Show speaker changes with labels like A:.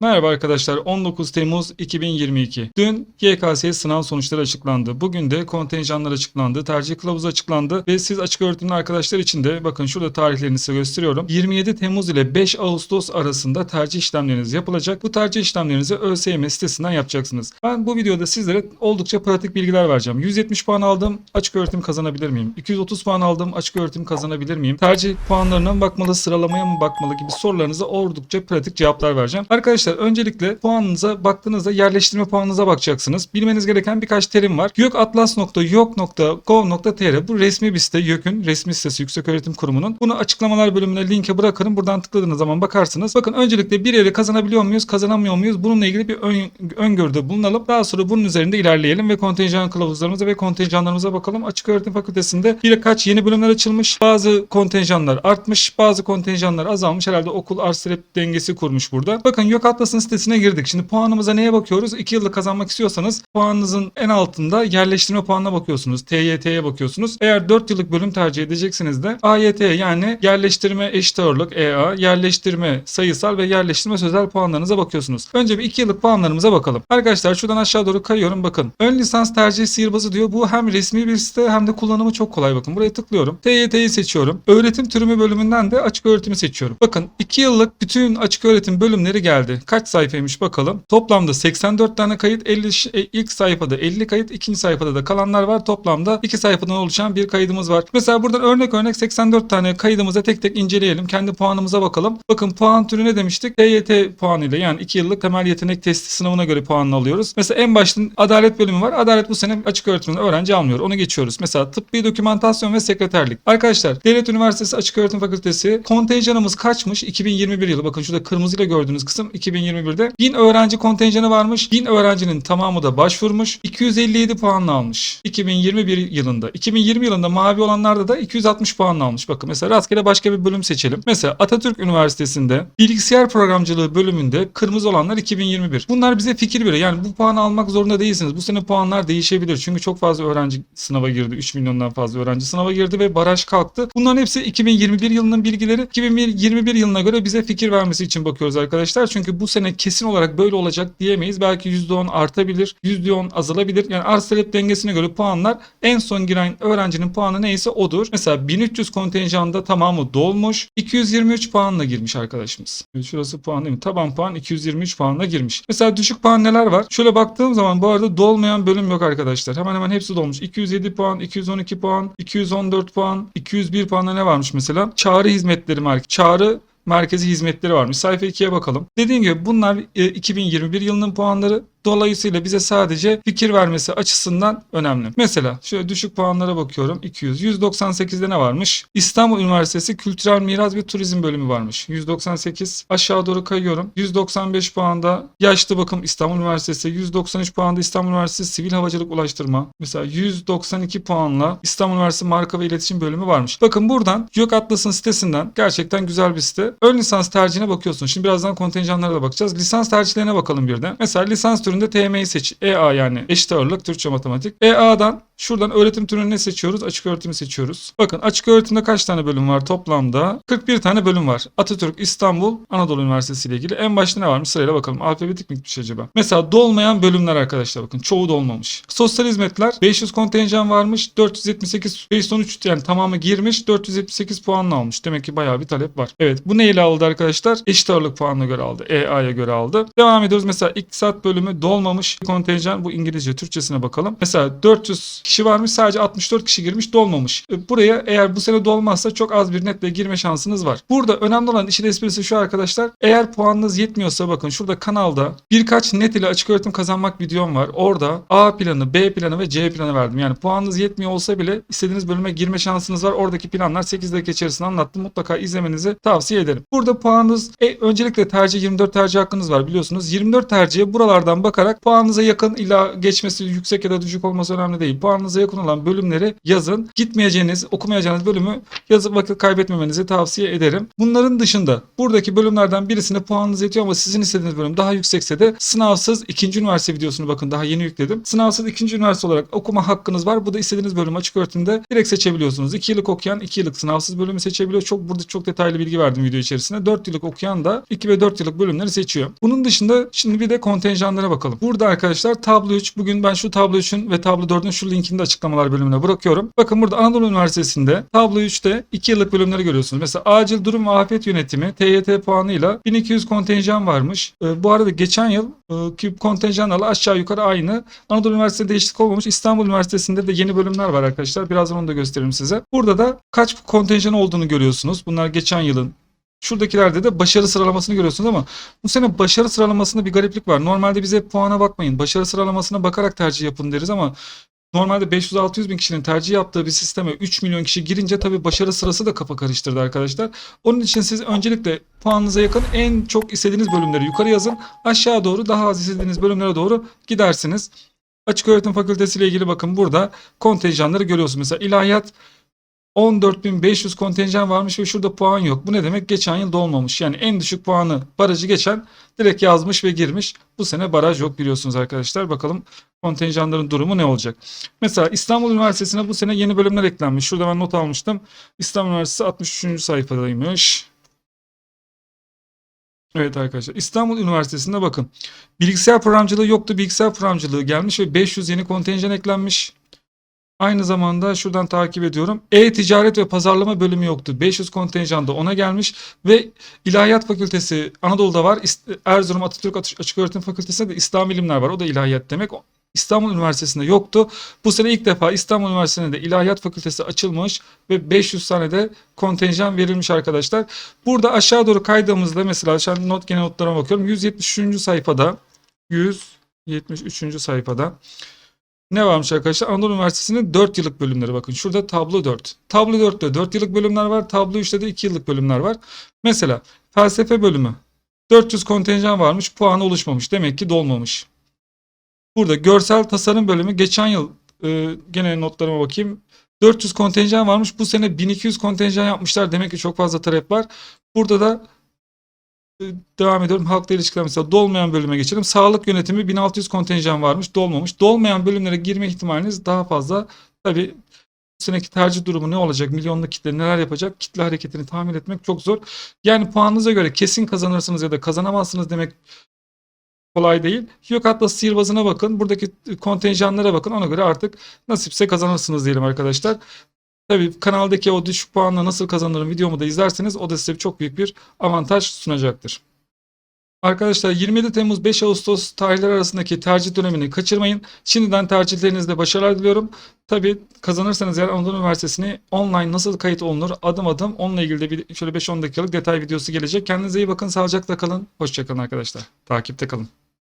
A: Merhaba arkadaşlar 19 Temmuz 2022. Dün YKS sınav sonuçları açıklandı. Bugün de kontenjanlar açıklandı. Tercih kılavuzu açıklandı. Ve siz açık öğretimli arkadaşlar için de bakın şurada tarihlerini size gösteriyorum. 27 Temmuz ile 5 Ağustos arasında tercih işlemleriniz yapılacak. Bu tercih işlemlerinizi ÖSYM sitesinden yapacaksınız. Ben bu videoda sizlere oldukça pratik bilgiler vereceğim. 170 puan aldım açık öğretim kazanabilir miyim? 230 puan aldım açık öğretim kazanabilir miyim? Tercih puanlarına mı bakmalı sıralamaya mı bakmalı gibi sorularınıza oldukça pratik cevaplar vereceğim. Arkadaşlar öncelikle puanınıza baktığınızda yerleştirme puanınıza bakacaksınız. Bilmeniz gereken birkaç terim var. gökatlas.yok.gov.tr bu resmi bir site. YÖK'ün resmi sitesi Yükseköğretim Kurumu'nun. Bunu açıklamalar bölümüne linke bırakırım. Buradan tıkladığınız zaman bakarsınız. Bakın öncelikle bir yeri kazanabiliyor muyuz, kazanamıyor muyuz? Bununla ilgili bir ön, öngörüde bulunalım. Daha sonra bunun üzerinde ilerleyelim ve kontenjan kılavuzlarımıza ve kontenjanlarımıza bakalım. Açık öğretim fakültesinde birkaç yeni bölümler açılmış. Bazı kontenjanlar artmış, bazı kontenjanlar azalmış. Herhalde okul arz talep dengesi kurmuş burada. Bakın Yok Atlas'ın sitesine girdik. Şimdi puanımıza neye bakıyoruz? 2 yılda kazanmak istiyorsanız puanınızın en altında yerleştirme puanına bakıyorsunuz. TYT'ye bakıyorsunuz. Eğer 4 yıllık bölüm tercih edeceksiniz de AYT yani yerleştirme eşit ağırlık EA, yerleştirme sayısal ve yerleştirme sözel puanlarınıza bakıyorsunuz. Önce bir 2 yıllık puanlarımıza bakalım. Arkadaşlar şuradan aşağı doğru kayıyorum bakın. Ön lisans tercih sihirbazı diyor. Bu hem resmi bir site hem de kullanımı çok kolay bakın. Buraya tıklıyorum. TYT'yi seçiyorum. Öğretim türümü bölümünden de açık öğretimi seçiyorum. Bakın 2 yıllık bütün açık öğretim bölümleri geldi. Kaç sayfaymış bakalım. Toplamda 84 tane kayıt. 50 ş- e, ilk sayfada 50 kayıt. ikinci sayfada da kalanlar var. Toplamda 2 sayfadan oluşan bir kaydımız var. Mesela buradan örnek örnek 84 tane kaydımıza tek tek inceleyelim. Kendi puanımıza bakalım. Bakın puan türü ne demiştik? TYT puanıyla yani 2 yıllık temel yetenek testi sınavına göre puanını alıyoruz. Mesela en başta adalet bölümü var. Adalet bu sene açık öğretimden öğrenci almıyor. Onu geçiyoruz. Mesela tıbbi dokümantasyon ve sekreterlik. Arkadaşlar Devlet Üniversitesi Açık Öğretim Fakültesi kontenjanımız kaçmış? 2021 yılı. Bakın şurada kırmızıyla gördüğünüz kısım 2021'de 1000 öğrenci kontenjanı varmış. 1000 öğrencinin tamamı da başvurmuş. 257 puanla almış. 2021 yılında. 2020 yılında mavi olanlarda da 260 puanla almış. Bakın mesela rastgele başka bir bölüm seçelim. Mesela Atatürk Üniversitesi'nde bilgisayar programcılığı bölümünde kırmızı olanlar 2021. Bunlar bize fikir veriyor. Yani bu puanı almak zorunda değilsiniz. Bu sene puanlar değişebilir. Çünkü çok fazla öğrenci sınava girdi. 3 milyondan fazla öğrenci sınava girdi ve baraj kalktı. Bunların hepsi 2021 yılının bilgileri. 2021 yılına göre bize fikir vermesi için bakıyoruz arkadaşlar. Çünkü bu sene kesin olarak böyle olacak diyemeyiz. Belki %10 artabilir, %10 azalabilir. Yani arz talep dengesine göre puanlar en son giren öğrencinin puanı neyse odur. Mesela 1300 kontenjanda tamamı dolmuş. 223 puanla girmiş arkadaşımız. Şurası puan değil mi? Taban puan 223 puanla girmiş. Mesela düşük puan neler var? Şöyle baktığım zaman bu arada dolmayan bölüm yok arkadaşlar. Hemen hemen hepsi dolmuş. 207 puan, 212 puan, 214 puan, 201 puanla ne varmış mesela? Çağrı hizmetleri market. Çağrı merkezi hizmetleri varmış. Sayfa 2'ye bakalım. Dediğim gibi bunlar e, 2021 yılının puanları. Dolayısıyla bize sadece fikir vermesi açısından önemli. Mesela şöyle düşük puanlara bakıyorum. 200. 198'de ne varmış? İstanbul Üniversitesi Kültürel Miras ve Turizm bölümü varmış. 198. Aşağı doğru kayıyorum. 195 puanda Yaşlı Bakım İstanbul Üniversitesi. 193 puanda İstanbul Üniversitesi Sivil Havacılık Ulaştırma. Mesela 192 puanla İstanbul Üniversitesi Marka ve İletişim bölümü varmış. Bakın buradan Yok Atlas'ın sitesinden gerçekten güzel bir site. Ön lisans tercihine bakıyorsun. Şimdi birazdan kontenjanlara da bakacağız. Lisans tercihlerine bakalım bir de. Mesela lisans türünde TM'yi seç. EA yani eşit ağırlık Türkçe matematik. EA'dan şuradan öğretim türünü ne seçiyoruz? Açık öğretimi seçiyoruz. Bakın açık öğretimde kaç tane bölüm var toplamda? 41 tane bölüm var. Atatürk, İstanbul, Anadolu Üniversitesi ile ilgili. En başta ne varmış? Sırayla bakalım. Alfabetik mi gitmiş acaba? Mesela dolmayan bölümler arkadaşlar bakın. Çoğu dolmamış. Sosyal hizmetler 500 kontenjan varmış. 478 513 yani tamamı girmiş. 478 puanla almış. Demek ki bayağı bir talep var. Evet bu neyle aldı arkadaşlar? Eşit ağırlık puanına göre aldı. EA'ya göre aldı. Devam ediyoruz. Mesela iktisat bölümü dolmamış kontenjan. Bu İngilizce. Türkçesine bakalım. Mesela 400 kişi varmış. Sadece 64 kişi girmiş. Dolmamış. E, Buraya eğer bu sene dolmazsa çok az bir netle girme şansınız var. Burada önemli olan işin esprisi şu arkadaşlar. Eğer puanınız yetmiyorsa bakın şurada kanalda birkaç net ile açık öğretim kazanmak videom var. Orada A planı, B planı ve C planı verdim. Yani puanınız yetmiyor olsa bile istediğiniz bölüme girme şansınız var. Oradaki planlar 8 dakika içerisinde anlattım. Mutlaka izlemenizi tavsiye ederim. Burada puanınız e, öncelikle tercih 24 tercih hakkınız var biliyorsunuz. 24 tercihe buralardan bakarak puanınıza yakın illa geçmesi yüksek ya da düşük olması önemli değil. Puan puanınıza yakın olan bölümleri yazın. Gitmeyeceğiniz, okumayacağınız bölümü yazıp vakit kaybetmemenizi tavsiye ederim. Bunların dışında buradaki bölümlerden birisine puanınız yetiyor ama sizin istediğiniz bölüm daha yüksekse de sınavsız ikinci üniversite videosunu bakın daha yeni yükledim. Sınavsız ikinci üniversite olarak okuma hakkınız var. Bu da istediğiniz bölüm açık öğretimde direkt seçebiliyorsunuz. 2 yıllık okuyan 2 yıllık sınavsız bölümü seçebiliyor. Çok burada çok detaylı bilgi verdim video içerisinde. 4 yıllık okuyan da 2 ve 4 yıllık bölümleri seçiyor. Bunun dışında şimdi bir de kontenjanlara bakalım. Burada arkadaşlar tablo 3. Bugün ben şu tablo 3'ün ve tablo 4'ün şu linkini de açıklamalar bölümüne bırakıyorum. Bakın burada Anadolu Üniversitesi'nde tablo 3'te 2 yıllık bölümleri görüyorsunuz. Mesela acil durum ve afet yönetimi TYT puanıyla 1200 kontenjan varmış. Ee, bu arada geçen yıl e, ki kontenjanlarla aşağı yukarı aynı. Anadolu Üniversitesi'nde değişiklik olmamış. İstanbul Üniversitesi'nde de yeni bölümler var arkadaşlar. Birazdan onu da gösteririm size. Burada da kaç kontenjan olduğunu görüyorsunuz. Bunlar geçen yılın Şuradakilerde de başarı sıralamasını görüyorsunuz ama bu sene başarı sıralamasında bir gariplik var. Normalde bize puana bakmayın. Başarı sıralamasına bakarak tercih yapın deriz ama normalde 500-600 bin kişinin tercih yaptığı bir sisteme 3 milyon kişi girince tabii başarı sırası da kafa karıştırdı arkadaşlar. Onun için siz öncelikle puanınıza yakın en çok istediğiniz bölümleri yukarı yazın. Aşağı doğru daha az istediğiniz bölümlere doğru gidersiniz. Açık öğretim fakültesi ile ilgili bakın burada kontenjanları görüyorsunuz. Mesela ilahiyat 14.500 kontenjan varmış ve şurada puan yok. Bu ne demek? Geçen yıl dolmamış. Yani en düşük puanı barajı geçen direkt yazmış ve girmiş. Bu sene baraj yok biliyorsunuz arkadaşlar. Bakalım kontenjanların durumu ne olacak? Mesela İstanbul Üniversitesi'ne bu sene yeni bölümler eklenmiş. Şurada ben not almıştım. İstanbul Üniversitesi 63. sayfadaymış. Evet arkadaşlar İstanbul Üniversitesi'nde bakın. Bilgisayar programcılığı yoktu. Bilgisayar programcılığı gelmiş ve 500 yeni kontenjan eklenmiş. Aynı zamanda şuradan takip ediyorum. E-ticaret ve pazarlama bölümü yoktu. 500 kontenjanda ona gelmiş ve İlahiyat Fakültesi Anadolu'da var. Erzurum Atatürk Açık Öğretim Fakültesi'nde de İslam İlimler var. O da ilahiyat demek. İstanbul Üniversitesi'nde yoktu. Bu sene ilk defa İstanbul Üniversitesi'nde de İlahiyat Fakültesi açılmış ve 500 tane de kontenjan verilmiş arkadaşlar. Burada aşağı doğru kaydığımızda mesela şu an not genel notlarıma bakıyorum. 173. sayfada 173. sayfada ne varmış arkadaşlar? Anadolu Üniversitesi'nin 4 yıllık bölümleri bakın. Şurada tablo 4. Tablo 4'te 4 yıllık bölümler var. Tablo 3'te de 2 yıllık bölümler var. Mesela felsefe bölümü 400 kontenjan varmış. Puanı oluşmamış. Demek ki dolmamış. Burada görsel tasarım bölümü geçen yıl e, gene notlarıma bakayım. 400 kontenjan varmış. Bu sene 1200 kontenjan yapmışlar. Demek ki çok fazla talep var. Burada da devam ediyorum. Halkla ilişkiler mesela dolmayan bölüme geçelim. Sağlık yönetimi 1600 kontenjan varmış. Dolmamış. Dolmayan bölümlere girme ihtimaliniz daha fazla. Tabii bu seneki tercih durumu ne olacak? Milyonluk kitle neler yapacak? Kitle hareketini tahmin etmek çok zor. Yani puanınıza göre kesin kazanırsınız ya da kazanamazsınız demek kolay değil. Yok Atlas sihirbazına bakın. Buradaki kontenjanlara bakın. Ona göre artık nasipse kazanırsınız diyelim arkadaşlar. Tabii kanaldaki o düşük puanla nasıl kazanırım videomu da izlerseniz o da size çok büyük bir avantaj sunacaktır. Arkadaşlar 27 Temmuz 5 Ağustos tarihleri arasındaki tercih dönemini kaçırmayın. Şimdiden tercihlerinizde başarılar diliyorum. Tabii kazanırsanız eğer Anadolu Üniversitesi'ne online nasıl kayıt olunur adım adım onunla ilgili de bir, şöyle 5-10 dakikalık detay videosu gelecek. Kendinize iyi bakın, sağlıcakla kalın. Hoşçakalın arkadaşlar. Takipte kalın.